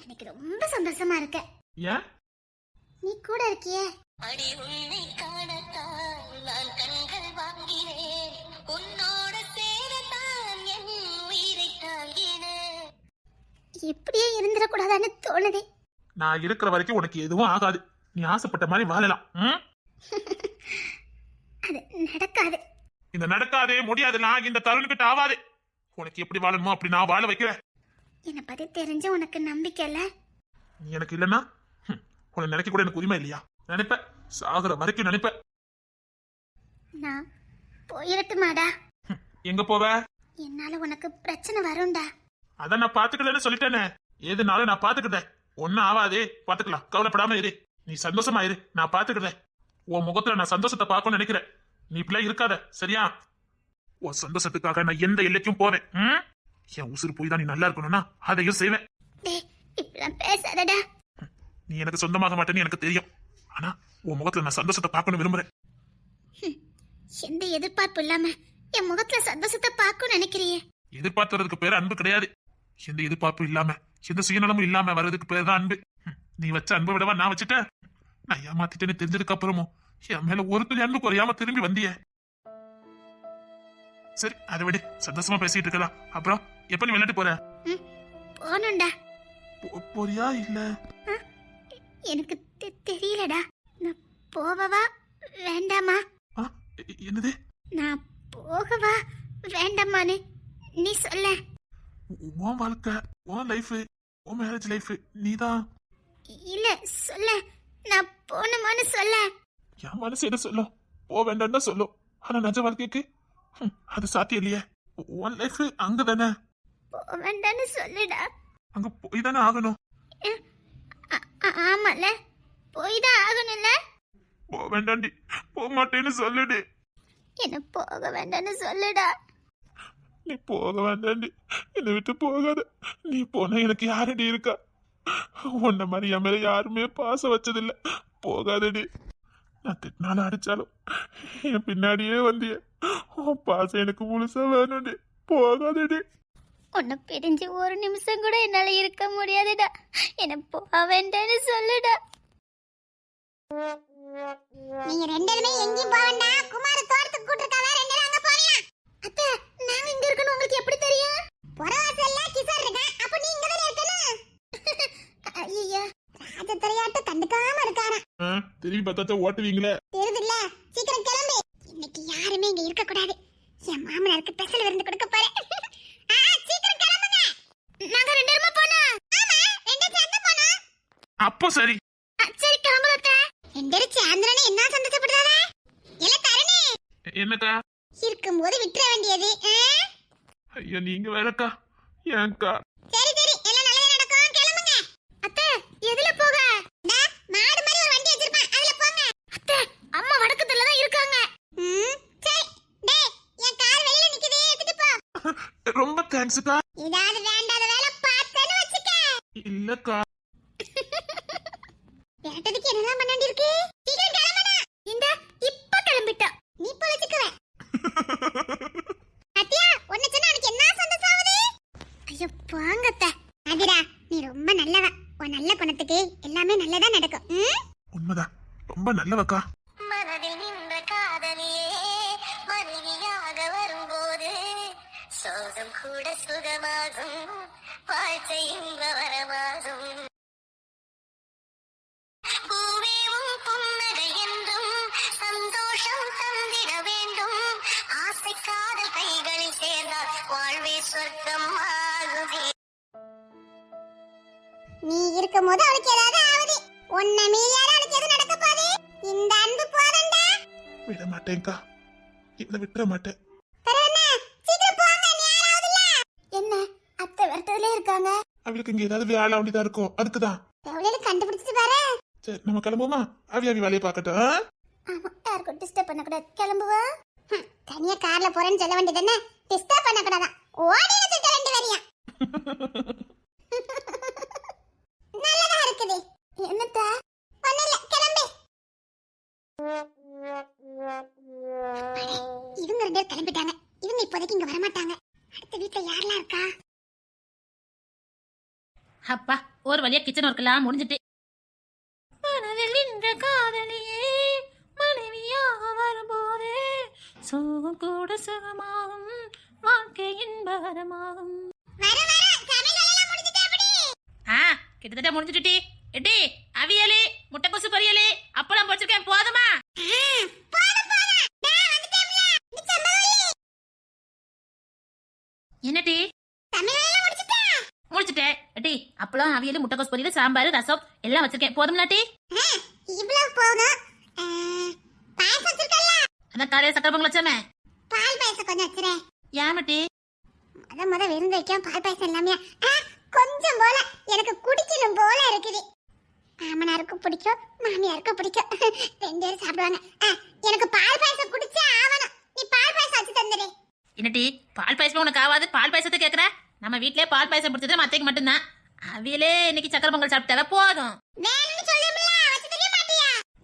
இன்னைக்கு ரொம்ப சந்தோஷமா இருக்கேன் ஏன்? நீ கூட இருக்கியே. அடி உன்னை காணத்தான் நான் கண்கள் வாங்கினேன். உன்னோட சேரத்தான் என் உயிரை தாங்கினேன். இப்படியே இருந்துடக்கூடாதான்னு தோணுதே. நான் இருக்கிற வரைக்கும் உனக்கு எதுவும் ஆகாது. நீ ஆசைப்பட்ட மாதிரி வாழலாம். ம்? அது நடக்காது. இந்த நடக்காதே முடியாது. நான் இந்த தருணுக்கிட்ட ஆவாதே. உனக்கு எப்படி வாழணுமோ அப்படி நான் வாழ வைக்கிறேன். என்னை பத்தி தெரிஞ்ச உனக்கு நம்பிக்கை இல்ல? நீ எனக்கு இல்லைன்னா உன்னை நினைக்க கூட எனக்கு உரிமை இல்லையா? நினைப்ப சாகுற வரைக்கும் நினைப்ப நான் போயிரட்டுமாடா ஹம், எங்க போவ? என்னால உனக்கு பிரச்சனை வரும்டா. அதான் நான் பாத்துக்கலன்னு சொல்லிட்டேனே. எதுனாலும் நான் பாத்துக்கிட்டேன். ஒன்னும் ஆவாதே. பாத்துக்கலாம். கவலைப்படாம இரு. நீ சந்தோஷமா இரு. நான் பாத்துக்கிறேன் உன் முகத்துல நான் சந்தோஷத்தை பார்க்கணும்னு நினைக்கிறேன். நீ இப்படிலாம் இருக்காத. சரியா? உன் சந்தோஷத்துக்காக நான் எந்த எல்லைக்கும் போவேன்? என் உசுறு போய் தான் நீ நல்லா இருக்கணும்னா அதையும் செய்வேன். பேசாதடா. நீ எனக்கு சொந்தமாக மாட்டேன்னு எனக்கு தெரியும். ஆனா உன் முகத்துல நான் சந்தோஷத்தை பார்க்கணும் விரும்புறேன். எந்த எதிர்பார்ப்பு இல்லாம என் முகத்துல சந்தோஷத்தை பார்க்க நினைக்கிறியே. எதிர்பார்த்துறதுக்கு பேர் அன்பு கிடையாது. எந்த எதிர்பார்ப்பும் இல்லாம எந்த சுயநலமும் இல்லாம வர்றதுக்கு பேர் தான் அன்பு. நீ வச்ச அன்பை விடவா நான் வச்சுட்டேன் நான் ஏமாத்திட்டேன்னு தெரிஞ்சதுக்கு அப்புறமும் என் மேல ஒரு துளி அன்பு குறையாம திரும்பி வந்தியே. சரி அதை விடு. சந்தோஷமா பேசிட்டு இருக்கலாம். அப்புறம் எப்ப நீ விளையாட்டு போற? போகணும்டா. போ- போறியா இல்ல? எனக்கு தெரியலடா. நான் போகவா வேண்டாமா? என்னது? நான் போகவா? வேண்டாமான்னு நீ சொல்ல. உன் வாழ்க்கை உன் லைஃப் உன் மேரேஜ் லைஃப் நீதான் இல்ல சொல்ல. நான் போகணுமான்னு சொல்ல. என் மனசு என்ன சொல்லும்? போக வேண்டாம் தான் சொல்லும். ஆனா நிஜ வாழ்க்கைக்கு அது சாத்தியம் இல்லையே. உன் லைஃப் அங்க தானே போக வேண்டான்னு சொல்லுடா. அங்க போய் தானே ஆகணும். ஆமால போய் தான் ஆகணும்ல போக வேண்டாண்டி போக மாட்டேன்னு சொல்லுடி. என்ன போக வேண்டாம்னு சொல்லுடா. நீ போக வேண்டாண்டி. என்னை விட்டு போகாத. நீ போனா எனக்கு யாரடி இருக்கா? உன்ன மாதிரி என் மேல யாருமே பாசம் வச்சதில்ல. போகாதடி. நான் திட்டினாலும் அடிச்சாலும் என் பின்னாடியே வந்திய. உன் பாசம் எனக்கு முழுசா வேணும்டி. போகாதடி. உன்னை பிரிஞ்சு ஒரு நிமிஷம் கூட என்னால இருக்க முடியாதுடா. என்ன போக வேண்டாம்னு சொல்லுடா. நீங்க ரெண்டு பேருமே எங்கேயும் போக வேண்டாம் குமார தோட்டத்துக்கு ரெண்டு பேரும் அங்க போகலாம் அத்தை நாங்க இங்க இருக்கணும். உங்களுக்கு எப்படி தெரியும்? புறவாசல்ல கிசார் இருக்கான் அப்ப நீ இங்க தானே இருக்கணும்? ஐயோ ராஜ தலையாட்ட கண்டுக்காம இருக்காரா? திரும்பி பார்த்தாச்சா ஓட்டுவீங்களே தெரியுதுல்ல சீக்கிரம் கிளம்பு இன்னைக்கு யாருமே இங்க இருக்க கூடாது என் மாமனாருக்கு ஸ்பெஷல் விருந்து கொடுக்க போறேன் ஆ, சீக்கிரம் கிளம்புங்க நாங்க ரெண்டு பேருமா போனோம் ஆமா ரெண்டு சேர்ந்து போனோம் அப்போ சரி சரி கிளம்புலத்த ரெண்டு பேரும் சேர்ந்தனே என்ன சந்தோஷப்படுறாங்க இல்ல தரணே என்னக்கா இருக்கும்போது விட்டுற வேண்டியது ஆ? ஐயோ நீங்க வேறக்கா ஏன்க்கா சரி சரி. எல்லாம் நல்லதே நடக்கும். கிளம்புங்க. அத்தை எதுல போக? மாடு மாதிரி ஒரு வண்டி வச்சிருப்பான். அதுல போங்க. அத்தை அம்மா வடக்கத்துல தான் இருக்காங்க. ம் சரி. டேய் என் கார் வெளியில நிக்குதே. எடுத்துட்டு போ. ரொம்ப தேங்க்ஸ்க்கா இதாவது வேண்டாத வேலை பார்த்தேன்னு வச்சுக்க. இல்லக்கா விரட்டதுக்கு என்னலாம் பண்ண வேண்டியிருக்கு சீக்கிரம் கிளம்பணும் இந்த இப்ப கிளம்பிட்டோம் நீ பொழைச்சுக்குவ அத்தியா உன்னை சொன்னா உனக்கு என்ன சந்தோஷம் ஆகுது ஐயோ போங்கத்த அதிரா நீ ரொம்ப நல்லவ உன் நல்ல குணத்துக்கு எல்லாமே நல்லதா நடக்கும் ம்? உண்மைதான் ரொம்ப நல்லவக்கா. மனதில் நின்ற காதலியே மனைவியாக வரும்போது சோகம் கூட சுகமாகும் வாழ்க்கை இன்ப வரமாகும். பூவே உன் புன்னகை என்றும் சந்தோஷம் தந்திட வேண்டும். ஆசைக்காத விட மாட்டேன்க்கா இதை விட்டுற மாட்டேன் என்ன அத்தை விரட்டதுல இருக்காங்க? அவளுக்கு இங்க ஏதாவது வேலை வேண்டியதா இருக்கும் அதுக்குதான். எவ்வளவு கண்டுபிடிச்சிட்டு பாரு. சரி நம்ம கிளம்புவோமா? அவி அவி வேலையை பார்க்கட்டும்? ஆமா யாருக்கும் டிஸ்டர்ப் பண்ணக்கூடாது. கிளம்புவா? தனியா கார்ல போறேன்னு சொல்ல வேண்டியது என்ன? டிஸ்டர்ப் பண்ணக்கூடாதான். ஓடி வச்சுட்டு ரெண்டு வரியா? நல்லதா இருக்குது. என்னத்த ஒண்ணு இல்ல கிளம்பு அடே, இவங்க ரெண்டு பேரும் கிளம்பிட்டாங்க. இவங்க இப்போதைக்கு இங்க வரமாட்டாங்க. அடுத்த வீட்டுல யாரெல்லாம் இருக்கா? அப்பா ஒரு வழியா கிச்சன் ஒர்க்கெல்லாம் முடிஞ்சிட்டு. மனதில் நின்ற காதலியே மனைவியாக வரும்போதே சோகம் கூட சுகமாகும் வாழ்க்கை இன்பகரமாகும். வர வர சமையல் வேலையெல்லாம் முடிஞ்சுட்டா அப்படி ஆ கிட்டத்தட்ட எடி அவியலு முட்டைக்கோசு பொரியலு அப்பளம் பொரிச்சிருக்கேன் போதுமா? போதும் போதும் நான் வந்துட்டேன்ல நீ என்னடி? முடிச்சிட்டா முடிச்சிட்டேன். எடி அப்பளம் அவியல் முட்டைக்கோசு பொரியல் சாம்பார் ரசம் எல்லாம் வச்சிருக்கேன். போதும்லாட்டி இவ்வளவு போதும் ஆ, பாயசம் வச்சிருக்கல்ல அதான் காலையில சக்கரை பொங்கல் வச்சோமே. பால் பாயசம் கொஞ்சம் வச்சிரேன் ஏமாட்டி முத முத விருந்து வைக்க பால் பாயசம் எல்லாமே கொஞ்சம் போல. எனக்கு குடிக்கணும் போல இருக்குது. மாமனாருக்கும் பிடிக்கும் மாமியாருக்கும் பிடிக்கும். ரெண்டு பேரும் சாப்பிடுவாங்க. எனக்கு பால் பாயசம் குடிச்சே ஆகணும். நீ பால் பாயசம் வச்சு தந்துடு. என்னடி பால் பாயசம் உனக்கு ஆகாது? பால் பாயசத்தை கேக்குற? நம்ம வீட்லயே பால் பாயசம் பிடிச்சது மத்தைக்கு மட்டும்தான். அவியலே இன்னைக்கு சக்கரை பொங்கல் சாப்பிட்டாவே போதும்.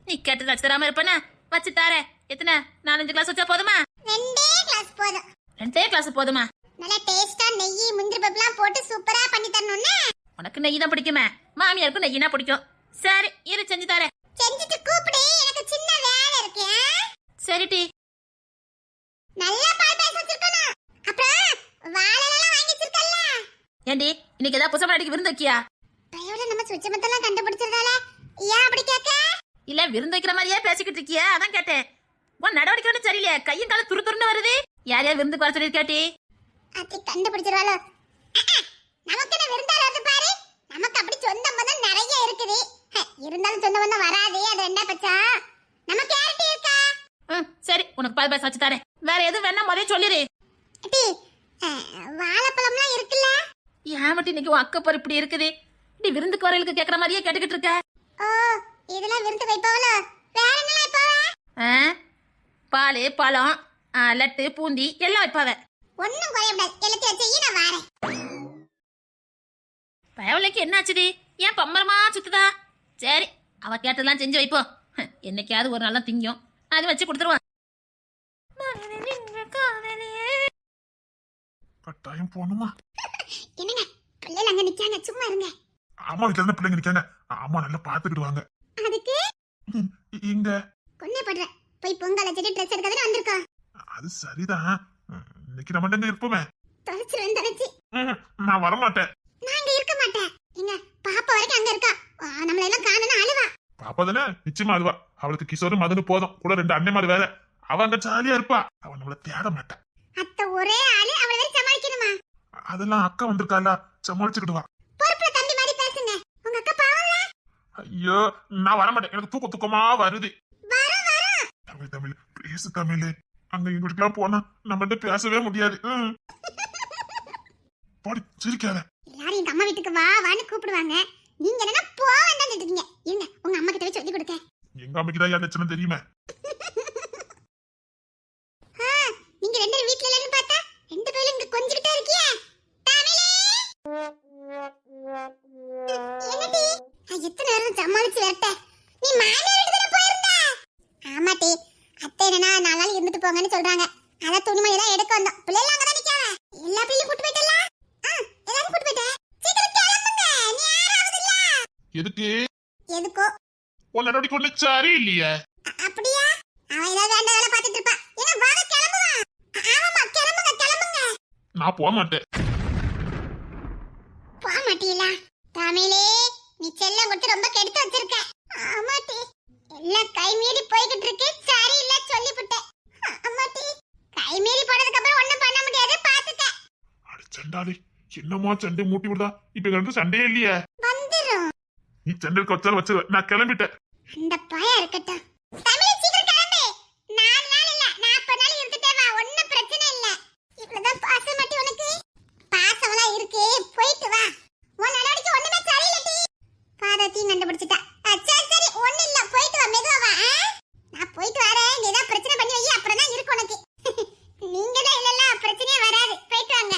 நீ கேட்டது வச்சு தராம இருப்பேனா? வச்சு தாரேன். எத்தனை? நாலஞ்சு கிளாஸ் வச்சா போதுமா? ரெண்டே கிளாஸ் போதும். ரெண்டே கிளாஸ் போதுமா? நல்லா டேஸ்டா நெய் முந்திரி பருப்புலாம் போட்டு சூப்பரா பண்ணி தரணும்னு உனக்கு நெய் தான் பிடிக்குமே. மாமியாருக்கும் நெய்னா பிடிக்கும். சரி இரு செஞ்சு தரேன். செஞ்சுட்டு கூப்பிடு எனக்கு சின்ன வேலை இருக்கு ஆ? சரி டி. நல்லா பால் பாயசம் வச்சிருக்கணும். அப்புறம் வாழைலாம் வாங்கி வச்சிருக்கல்ல? ஏண்டி இன்னைக்கு ஏதாவது புதுசா அடிக்க விருந்து வைக்கியா? பயவுல நம்ம சுச்சமத்தெல்லாம் கண்டுபிடிச்சிருந்தால ஏன் அப்படி கேட்க? இல்ல விருந்து வைக்கிற மாதிரியே பேசிக்கிட்டு இருக்கியா அதான் கேட்டேன். உன் நடவடிக்கை ஒன்றும் சரியில்லையே கையும் காலம் துரு துருன்னு வருது. யார் யார் விருந்துக்கு வர சொல்லியிருக்காட்டி அத்தி கண்டுபிடிச்சிருவாளோ? நமக்கு என்ன விருந்தாளி வந்து பாரு. நமக்கு அப்படி சொந்த பந்தம் நிறைய இருக்குது. இருந்தாலும் சொந்த பந்தம் வராது அது என்ன பச்சா? நம்ம கேரட்டி இருக்கா? ம் சரி உனக்கு பால் பாயசம் வச்சு தரேன். வேற எதுவும் வேணா முதல்ல சொல்லிடு. அட்டி வாழைப்பழம்லாம் இருக்குல்ல? ஏன் மட்டும் இன்னைக்கு உன் அக்கப்பர் இப்படி இருக்குது? இப்படி விருந்துக்கு வரலுக்கு கேட்கற மாதிரியே கேட்டுக்கிட்டு இருக்க. ஓ இதெல்லாம் விருந்து வைப்பாவளோ? வேற என்னலாம் வைப்பாவ? ஆ? பால் பழம் லட்டு பூந்தி எல்லாம் வைப்பாவ. ஒண்ணும் குறையக்கூடாது எல்லாத்தையும் வச்சு நான் வாரேன். பயவலைக்கு என்னாச்சுடி? ஏன் பம்பரமா சுத்துதா? சரி அவ கேட்டதெல்லாம் செஞ்சு வைப்போம் என்னைக்காவது ஒரு நாள் தான் திங்கும். அது வச்சு கொடுத்துருவான் கட்டாயம் போகணுமா? என்னங்க பிள்ளைல அங்க நிக்காங்க சும்மா இருங்க. அம்மா வீட்டுல இருந்து பிள்ளைங்க நிக்காங்க அம்மா நல்லா பாத்துக்கிடுவாங்க அதுக்கு? இங்க. கொன்னே படுற போய் பொங்கல் வச்சுட்டு ட்ரெஸ் எடுக்கிறதுன்னு வந்திருக்கோம். அது சரிதான். இன்னைக்கு நம்ம எங்க இருப்போமே? தொலைச்சிருவேன் தொலைச்சி. நான் வரமாட்டேன். நான் அங்க இருக்க மாட்டேன். எங்க பாப்பா வரைக்கும் அங்க இருக்கா. நம்மள எல்லாம் காணணும் அழுவா. பாப்பா தானே நிச்சயமா அதுவா அவளுக்கு கிஷோரும் மதனு போதும். கூட ரெண்டு அண்ணன்மார் வேற. அவ அங்க ஜாலியா இருப்பா. அவ நம்மள தேட மாட்டா அத்தை ஒரே ஆளு அவளை வரை சமாளிக்கணுமா? அதெல்லாம் அக்கா வந்திருக்கால சமாளிச்சுக்கிடுவா. பொறுப்புல தம்பி மாதிரி பேசுங்க. உங்க அக்கா பாவம்ல? ஐயோ நான் வரமாட்டேன். எனக்கு தூக்க தூக்கமா வருது. தமிழ் தமிழ். பேசு தமிழ். அங்க இங்கிட்டுலாம் போனா நம்மகிட்ட பேசவே முடியாது. போடி சிரிக்காத. எல்லாரும் எங்க அம்மா வீட்டுக்கு வா வான்னு கூப்பிடுவாங்க. நீங்க என்னன்னா போ வேண்டாம் சொல்லிட்டீங்க இருங்க உங்க அம்மா கிட்ட சொல்லி கொடுக்க எங்க அம்மைக்கு தான் என் லட்சணம் தெரியுமே? நீங்க ரெண்டு பேரும் வீட்ல இல்லைன்னு பார்த்தா ரெண்டு பேரும் இங்க கொஞ்சிக்கிட்டே இருக்கியே. தமிழே! என்னடி? நான் எத்தனை நேரம் சமாளிச்சு வரட்ட. நீ மாமியார் வீட்டுக்கு தானே போயிருந்த? ஆமாட்டி அத்தை என்னன்னா நாலு நாள் இருந்துட்டு போங்கன்னு சொல்றாங்க. அதான் துணிமணி எல்லாம் எடுக்க வந்தோம். பிள்ளைலாம் அங்கதான் நிக்காவ எல்லா பிள்ளையும் கூட்டு போயிட்டல எல்லாரும் கூட்டு போயிட்டேன் சீக்கிரம் கிளம்புங்க நீ யாராவது இல்ல எதுக்கு? எதுக்கோ? உன் நடவடிக்கை ஒண்ணு சரி இல்லையே அப்படியா? அவன் ஏதாவது வேண்ட வேலை பார்த்துட்டு இருப்பா. ஏன்னா வாங்க கிளம்புவான் ஆமாமா கிளம்புங்க கிளம்புங்க. நான் போக மாட்டேன். போக மாட்டீங்களா தமிழே நீ செல்லம் கொடுத்து ரொம்ப கெடுத்து வச்சிருக்க. ஆமாட்டி எல்லாம் கை மீறி போய்கிட்டு இருக்கு. சரி இல்ல சொல்லிவிட்டேன் ஆமாட்டி கை மீறி போனதுக்கு அப்புறம் ஒண்ணும் பண்ண முடியாது பாத்துக்க அடி சண்டாளி என்னமா சண்டை மூட்டி விடுதா? இப்ப ரெண்டு சண்டையே இல்லையே. நீ சண்டைக்கு வச்சாலும் வச்சு நான் கிளம்பிட்டேன். அந்த பயம் இருக்கட்டும். தமிழ் சீக்கிரம் கிளம்பு. நாலு நாள் இல்ல. நாற்பது நாள் இருந்துட்டே வா ஒண்ணும் பிரச்சனை இல்ல. இவ்வளவுதான் பாசம் மட்டும் உனக்கு? பாசம்லாம் இருக்கு. போயிட்டு வா. உன் நடவடிக்கை ஒண்ணுமே சரியில்லடி. பாதத்தையும் கண்டுபிடிச்சிட்டா. சரி சரி. ஒண்ணு இல்ல. போயிட்டு வா. மெதுவா வா? நான் போயிட்டு வரேன். நீ ஏதாவது பிரச்சனை பண்ணி வை. அப்புறம் தான் இருக்கு உனக்கு. நீங்க தான் இல்லல்ல. பிரச்சனையே வராது. போயிட்டு வாங்க.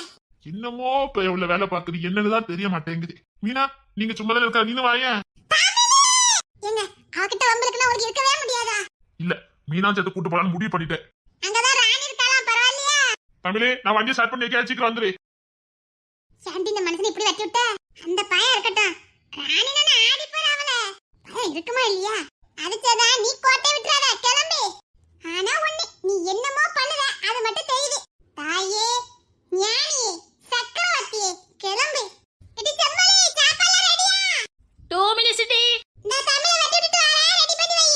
என்னமோ இப்ப எவ்வளவு வேலை பாக்குது என்னன்னுதான் தெரிய மாட்டேங்குது. மீனா நீங்க சும்மா தானே இருக்கா நீனும் வாயேன் ஏங்க அவகிட்ட வம்பளுக்குன்னா உனக்கு இருக்கவே முடியாதா? இல்ல மீனா சேர்த்து கூட்டு போலான்னு முடிவு பண்ணிட்டேன். அங்கதான் ராணி இருக்காளாம் பரவாயில்லையா? தமிழே நான் வண்டியை ஸ்டார்ட் பண்ணி வைக்க சீக்கிரம் வந்துரு. சாண்டி இந்த மனுஷனை இப்படி வச்சு விட்ட? அந்த பையன் இருக்கட்டும். ராணினா ஆடி போறாவல பயம் இருக்குமா இல்லையா? அதுச்சதா நீ கோட்டை விட்டுறாத கிளம்பு. ஆனா ஒண்ணு நீ என்னமோ பண்ணுவ அது மட்டும் தெரியுது. தாயே ஞானியே சக்கரவர்த்தியே கிளம்பு. டூ மினிட்ஸ் டி நான் தமிழ வெட்டி விட்டுட்டு வரேன் ரெடி பண்ணி வை.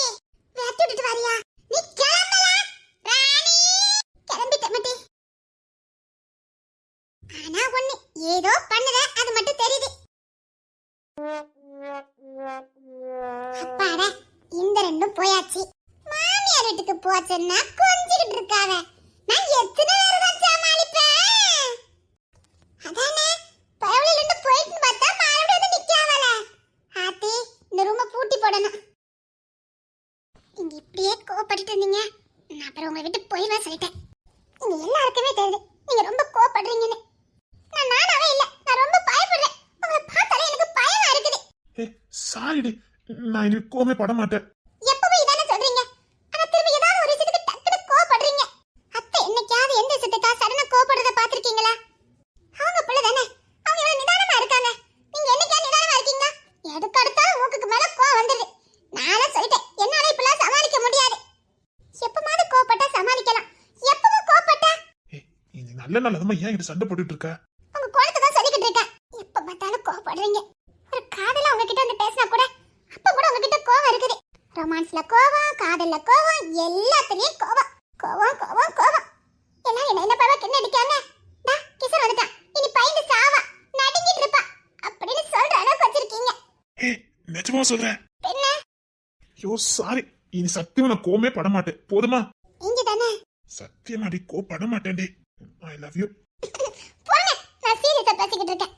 வெட்டி விட்டுட்டு வரியா நீ கிளம்பல? ராணி! கிளம்பிட்ட மட்டி. ஆனா ஒண்ணு ஏதோ பண்ணுத அது மட்டும் தெரியுது. அப்பாடா இந்த ரெண்டும் போயாச்சு. மாமியார் வீட்டுக்கு போச்சுன்னா கொஞ்சிக்கிட்டு இருக்காவ. நான் எத்தனை தான் சமாளிப்பேன்? அதானே பயவுல இருந்து போயிட்டு பார்த்தா மறுபடியும் வந்து நிக்காவல ஆத்தி இந்த ரூம பூட்டி போடணும். நீங்க இப்படியே கோவப்பட்டுட்டு இருந்தீங்க. நான் அப்புறம் உங்க வீட்டு போயிடுவேன் சொல்லிட்டேன். இங்க எல்லாருக்குமே தெரியுது. நீங்க ரொம்ப கோவப்படுறீங்கன்னு. நான் நானாவே இல்ல. நான் ரொம்ப பயப்படுறேன். உங்களை பார்த்தாலே எனக்கு பயமா இருக்குது. ஏ சாரிடி. நான் இனி கோமே பட மாட்டேன். எப்பவும் இதானே சொல்றீங்க. ஆனா திரும்ப ஏதாவது ஒரு விஷயத்துக்கு டக்குனு கோவப்படுறீங்க. அத்தை என்னைக்காவது எந்த விஷயத்துக்கா சடனா கோவப்படுறத பாத்திருக்கீங்களா அவங்க பிள்ளை தானே அவங்க இவ்வளவு நிதானமா இருக்காங்க நீங்க என்னைக்கா நிதானமா இருக்கீங்க எதுக்கு அடுத்தாலும் மூக்குக்கு மேல கோவம் வந்துருது நானே சொல்லிட்டேன் என்னால இப்பெல்லாம் சமாளிக்க முடியாது எப்பமாவது கோவப்பட்டா சமாளிக்கலாம் எப்பவும் கோவப்பட்டா ஏ இது நல்ல நல்லதமா ஏன் கிட்ட சண்டை போட்டுட்டு இருக்க? உங்க குழந்தை தான் சொல்லிக்கிட்டு இருக்கேன். எப்ப பார்த்தாலும் கோவப்படுறீங்க. ஒரு காதல உங்ககிட்ட வந்து பேசினா கூட அப்ப கூட உங்ககிட்ட கோவம் இருக்குது. ரொமான்ஸ்ல கோவம் காதல்ல கோவம் எல்லாத்துலயும் கோவம். கோவம் கோவம் கோவம். எல்லாம் என்ன என்ன பாவா கிண்ண அடிக்காங்க டா கிசர் வந்துட்டான். இனி பயந்து சாவா. நடுங்கிட்டு இருப்பா. அப்படின்னு சொல்ற அளவுக்கு வச்சிருக்கீங்க. நிஜமா சொல்றேன். பின்ன ஐயோ சாரி இனி சத்தியமா நான் கோமே பட மாட்டேன். போதுமா? நீங்க தானே சத்தியமாடி கோ பட மாட்டேன்டி. ஐ லவ் யூ போங்க நான் சீரியஸா பேசிக்கிட்டு இருக்கேன்.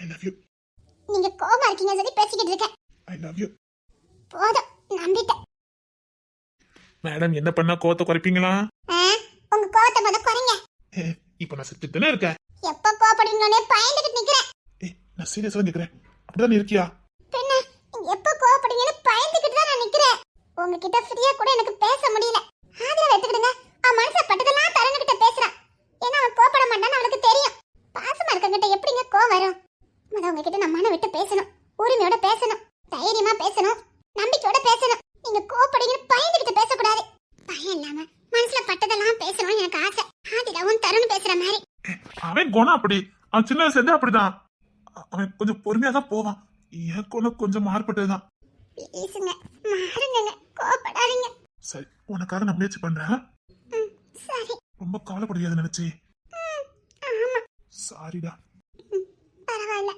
ஐ லவ் யூ நீங்க கோவமா இருக்கீங்க சொல்லி பேசிக்கிட்டு இருக்கேன். ஐ லவ் யூ போதும் நம்பிட்டேன். மேடம் என்ன பண்ணா கோவத்தை குறைப்பீங்களா? ஆ, உங்க கோவத்தை முத குறைங்க. இப்ப நான் செத்துட்டு தானே இருக்கேன். எப்ப கோவப்படுவீங்கன்னே பயந்துகிட்டு நிக்கிறேன். ஏ நான் சீரியஸா கேக்குறேன் அப்படிதான் இருக்கியா? பின்ன எப்ப கோவப்படுவீங்கன்னு பயந்துகிட்டு தான் நான் நிக்கிறேன். உங்ககிட்ட ஃப்ரீயா கூட எனக்கு பேச முடியல. ஆதரவு எடுத்துக்கிடுங்க. அவன் மனச பட்டதெல்லாம் தரங்க கிட்ட பேசுறான் ஏன்னா அவன் கோவப்பட மாட்டான்னு அவனுக்கு தெரியும். பாசமா இருக்கங்கிட்ட எப்படிங்க கோவம் வரும்? முத உங்ககிட்ட நான் மன விட்டு பேசணும். உரிமையோட பேசணும். தைரியமா பேசணும். நம்பிக்கையோட பேசணும். நீங்க கோவப்படுவீங்கன்னு பயந்துகிட்டு பேசக்கூடாது. பயம் இல்லாம மனசுல பட்டதெல்லாம் பேசணும்னு எனக்கு ஆசை. ஆதிராவும் தருண் பேசுற மாதிரி. அவன் குணம் அப்படி. அவன் சின்ன வயசுல இருந்தே அப்படிதான். அவன் கொஞ்சம் பொறுமையா தான் போவான். என் குணம் கொஞ்சம் மாறுபட்டதுதான். ப்ளீஸுங்க மாறுங்க கோவப்படாதீங்க. சரி உனக்காக நான் முயற்சி பண்றேன். ரொம்ப கவலைப்படுகிறது நினைச்சு. சாரிடா பரவாயில்ல.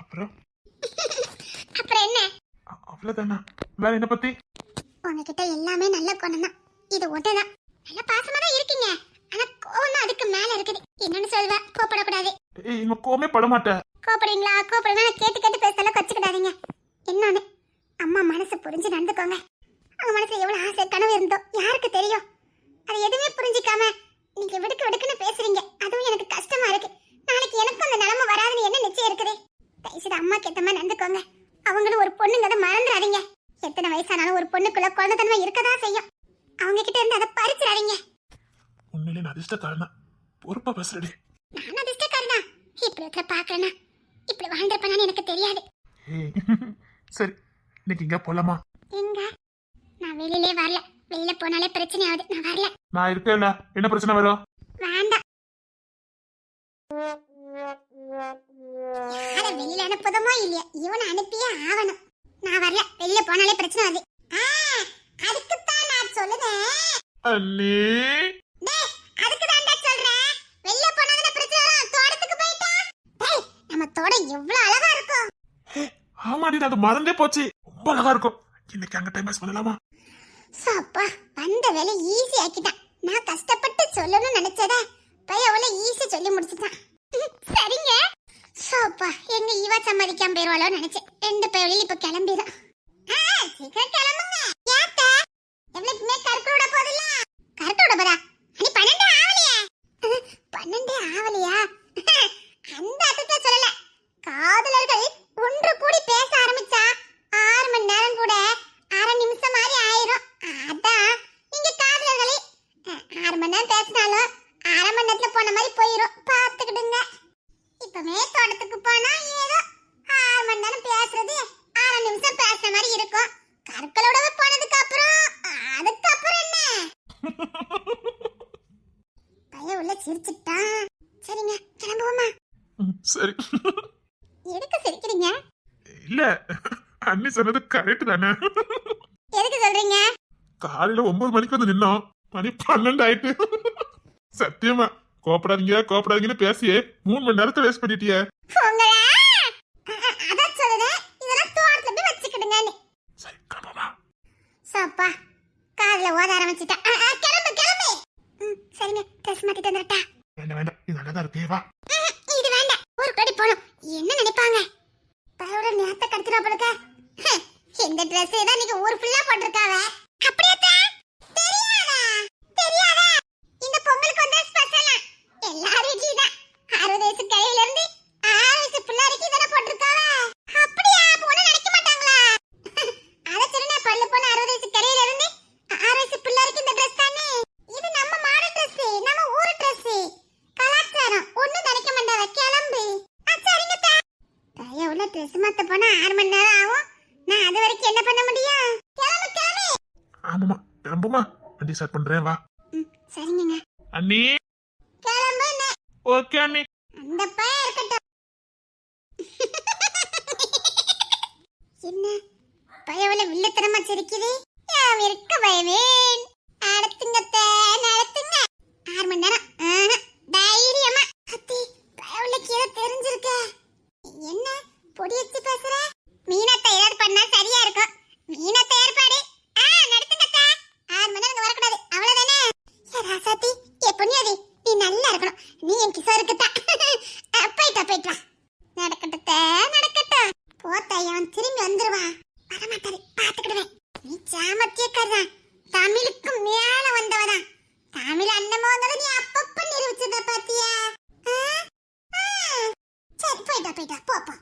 அப்புறம்? அப்புறம் என்ன? அவ்வளவுதானா? வேற என்ன பத்தி? உங்ககிட்ட எல்லாமே நல்ல குணம் தான். இது ஒண்ணுதான். நல்ல பாசமா தான் இருக்கீங்க. ஆனா கோவம் தான் அதுக்கு மேல இருக்குது. என்னன்னு சொல்வ கோபப்படக்கூடாது ஏய் இங்க கோமே பட மாட்டேன் கோபப்படுவீங்களா கோபப்படுவீங்களா கேட்டு கேட்டு பேசலாம் கச்சுக்கிடாதீங்க. இன்னொன்னு அம்மா மனசு புரிஞ்சு நடந்துக்கோங்க. அவங்க மனசுல எவ்வளவு ஆசை கனவு இருந்தோ யாருக்கு தெரியும்? அது எதுவுமே புரிஞ்சிக்காம நீங்க விடுக்கு விடுக்குன்னு பேசுறீங்க. அதுவும் எனக்கு கஷ்டமா இருக்கு. நாளைக்கு எனக்கும் அந்த நிலைமை வராதுன்னு என்ன நிச்சயம் இருக்குது? தயவுசெய்து அம்மாக்கு ஏத்த மாதிரி நடந்துக்கோங்க. அவங்களும் ஒரு பொண்ணுங்கிறத மறந்துடாதீங்க. எத்தனை வயசானாலும் ஒரு பொண்ணுக்குள்ள குழந்தைத்தன்மை இருக்கதான் செய்யும். அவங்க கிட்ட இருந்து அதை பறிச்சிடாதீங்க. உண்மையிலே நான் அதிர்ஷ்டக்காரனா? பொறுப்பா பேசுறடி நான் அதிர்ஷ்டக்காரனா? இப்படி இருக்கிற பாக்குறேன்னா இப்படி வாழ்ந்திருப்பேன்னு எனக்கு தெரியாது. சரி இன்னைக்கு இங்க போலாமா? எங்க? நான் வெளியிலே வரல. வெளியில போனாலே பிரச்சனை ஆகுது நான் வரல. நான் இருக்கேன்ல. என்ன பிரச்சனை வரும்? வேண்டாம். யார வெளியில அனுப்புதமோ இல்லையா. இவனை அனுப்பியே ஆகணும். நான் வரல. வெளியில போனாலே பிரச்சனை ஆ, அதுக்குத்தான் நான் சொல்லுதேன் அண்ணே. ஆமாடி அது மறந்தே போச்சு. ரொம்ப அழகா இருக்கும். இன்னைக்கு அங்க டைம் பாஸ் பண்ணலாமா? சப்பா, வந்த வேலை ஈஸி ஆக்கிட்டான். நான் கஷ்டப்பட்டு சொல்லணும்னு நினைச்சத பையன் அவ்வளவு ஈஸி சொல்லி முடிச்சுட்டான். சரிங்க. சோப்பா எங்க ஈவா சம்மதிக்காம போயிருவாளோ நினைச்சேன். ரெண்டு பையன் இப்ப கிளம்பிதான் ஆ, சீக்கிரம் கிளம்புங்க. ஏத்த? எவ்வளவுக்குமே கருத்து விட போதில்ல? கருத்து விட போதா? நீ பன்னெண்டு ஆவலையே. பன்னெண்டு ஆவலையா அந்த அர்த்தத்தை சொல்லல காதலர்கள் ஒன்று கூடி பேச ஆரம்பிச்சா ஆறு மணி நேரம் கூட அரை நிமிஷம் மாதிரி ஆயிரும் அதான் நீங்க காதலர்களே ஆறு மணி நேரம் பேசினாலும் அரை மணி நேரத்துல போன மாதிரி போயிடும் பாத்துக்கிடுங்க இப்பவே தோட்டத்துக்கு போனா ஏதோ ஆறு மணி நேரம் பேசுறது அரை நிமிஷம் பேசுற மாதிரி இருக்கும். கற்களோட போனதுக்கு அப்புறம் அதுக்கப்புறம் என்ன? பையன் உள்ள சிரிச்சுட்டான். சரிங்க கிளம்புவோமா? சரி. எதுக்கு சிரிக்கிறீங்க? இல்ல அண்ணி சொன்னது கரெக்ட் தானே? எதுக்கு சொல்றீங்க? காலையில ஒன்பது மணிக்கு வந்து நின்னோம். மணி பன்னெண்டு ஆயிட்டு சத்தியமா கோப்படாதீங்க கோப்படாதீங்கன்னு பேசியே மூணு மணி நேரத்தை வேஸ்ட் பண்ணிட்டியே. சப்பா காதுல ஓத ஆரம்பிச்சிட்டா கிளம்பு கிளம்பு. சரிங்க ட்ரெஸ் மாத்திட்டு வந்துட்டா வேண்டாம் வேண்டாம் இது நல்லதா இருக்கு வா. இது வேண்டாம் ஒரு கடி என்ன நினைப்பாங்க? தயோட நேத்த கடத்தினா போலுக்க. இந்த ட்ரெஸ் தான் நீங்க ஊர் ஃபுல்லா போட்டிருக்காவ அப்படியே தெரியாதா தெரியாதா இந்த பொங்கலுக்கு வந்த ஸ்பெஷலா எல்லார் வீட்லயும் தான் அறுபது வயசு கையில இருந்து ஆறு வயசு பிள்ளைக்கு தானே போட்டிருக்காவ அப்படியா போன நினைக்க மாட்டாங்களா அத சொன்ன பல்லு போன அறுபது வயசு கரையில இருந்து ஆறு வயசு பிள்ளைக்கு இந்த ட்ரெஸ் தானே இது நம்ம மாடல் ட்ரெஸ் நம்ம ஊர் ட்ரெஸ் கலாச்சாரம் ஒண்ணும் நினைக்க மாட்டாவ கிளம்பு ஆ, சரிங்க தா தயா உள்ள ட்ரெஸ் மாத்த போனா ஆறு மணி நேரம் ஆகும் நான் அது வரைக்கும் என்ன பண்ண முடியும் கிளம்பு கிளம்பு ஆமாமா கிளம்புமா ஸ்டார்ட் பண்றேன் வா. ம், சரிங்கங்க. அண்ணி. ஓகே அண்ணி. அந்த பையன் இருக்கட்டும். என்ன? பயவுல வில்லத்தனமா சிரிக்குது? இருக்க பயவேன். நடத்துங்க நடத்துங்க ஆறு மணி நேரம் ஆஹா, தைரியமா அத்தி பயவுல கீழே தெரிஞ்சிருக்க என்ன பொடி வச்சு பேசுற மீனத்தை ஏதாவது பண்ணா சரியா இருக்கும் மீனத்தை ஏற்பாடு ஆ நடத்துங்க அத்தை. ஆறு மணி நேரம் இங்க வரக்கூடாது அவ்வளவுதானே ஏ ராசாத்தி ஏ பொன்னியாதி நீ நல்லா இருக்கணும் நீ என் கிசோருக்கு தான் போயிட்டா போயிட்டா நடக்கட்டும் தே, நடக்கட்டும் போத்தாய் அவன் திரும்பி வந்துருவான் வரமாட்டாரு பாத்துக்கிடுவேன் நீ சாமத்தியக்காரதான் தமிழுக்கு மேல வந்தவதான் தமிழ் அண்ணமோங்கிறத நீ அப்பப்ப நிரூபிச்சத பாத்தியா? சரி போயிட்டா போயிட்டா போ.